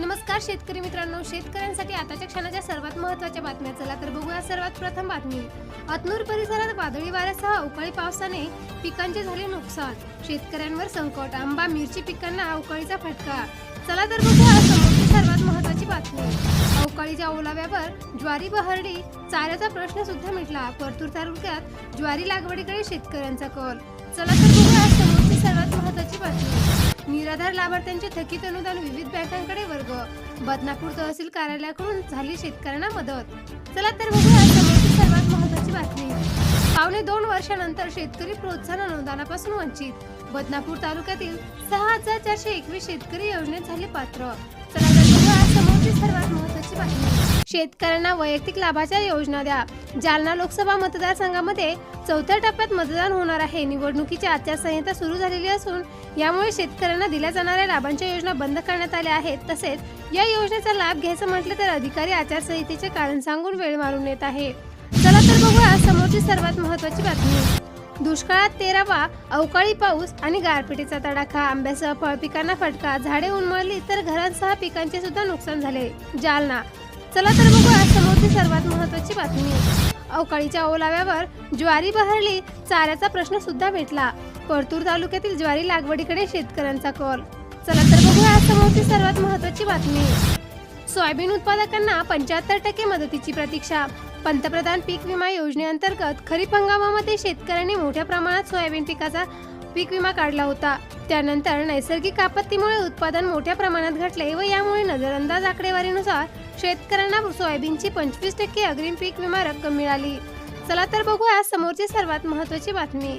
नमस्कार शेतकरी मित्रांनो शेतकऱ्यांसाठी आताच्या क्षणाच्या सर्वात महत्त्वाच्या बातम्या. चला तर बघूया सर्वात प्रथम बातमी. अतनूर परिसरात वादळी वाऱ्यासह अवकाळी पावसाने पिकांचे झाले नुकसान. शेतकऱ्यांवर संकट आंबा मिरची पिकांना अवकाळीचा फटका. चला तर बघूया समोरची सर्वात महत्त्वाची बातमी. अवकाळीच्या ओलाव्यावर ज्वारी बहरडी चाऱ्याचा प्रश्न सुद्धा मिटला. परतूर तालुक्यात ज्वारी लागवडीकडे शेतकऱ्यांचा कल. चला तर निराधार लाभार्थ्यांचे थकीत अनुदान विविध बँकांकडे वर्ग. बदनापूर तहसील कार्यालयाकडून झाली शेतकऱ्यांना मदत. चला तर बघूया समोरची सर्वात महत्त्वाची बातमी. पावणे दोन वर्षानंतर शेतकरी प्रोत्साहन अनुदानापासून वंचित. बदनापूर तालुक्यातील सहा हजार चारशे एकवीस शेतकरी योजनेत झाले पात्र. चला तर समोरची सर्वात महत्वाची शेतकऱ्यांना वैयक्तिक लाभाच्या योजना द्या. जालना लोकसभा मतदारसंघामध्ये चौथ्या टप्प्यात मतदान होणार आहे. निवडणुकीची आचारसंहिता सुरू झालेली असून यामुळे शेतकऱ्यांना दिल्या जाणाऱ्या लाभांच्या योजना बंद करण्यात आल्या आहेत. तसेच या योजनेचा लाभ घ्यायचं म्हटलं तर अधिकारी आचारसंहितेचे कारण सांगून वेळ मारून येत आहे चला तर बघूया समोरची सर्वात महत्वाची बातमी. दुष्काळात तेरावा अवकाळी पाऊस आणि गारपिटीचा तडाखा. आंब्यासह फळ पिकांना फटका. झाडे उन्मळली तर घरांसह पिकांचे सुद्धा नुकसान झाले. जालना चला तर बघूया समोरची सर्वात महत्वाची बातमी. अवकाळीच्या ओलाव्यावर ज्वारी बहरली चाऱ्याचा प्रश्न सुद्धा भेटला. परतूर तालुक्यातील ज्वारी लागवडीकडे शेतकऱ्यांचा कॉल. चला तर बघूया समोरची सर्वात महत्वाची बातमी. सोयाबीन उत्पादकांना पंच्याहत्तर टक्के मदतीची प्रतीक्षा. पंतप्रधान पीक विमा योजनेअंतर्गत खरीप हंगामामध्ये शेतकऱ्यांनी मोठ्या प्रमाणात सोयाबीन पिकाचा पीक विमा काढला होता. त्यानंतर नैसर्गिक आपत्तीमुळे उत्पादन मोठ्या प्रमाणात घटले व यामुळे नजरअंदाज आकडेवारीनुसार शेतकऱ्यांना सोयाबीनची पंचवीस टक्के अग्रिम पीक विमा रक्कम मिळाली. चला तर बघूया समोरची सर्वात महत्वाची बातमी.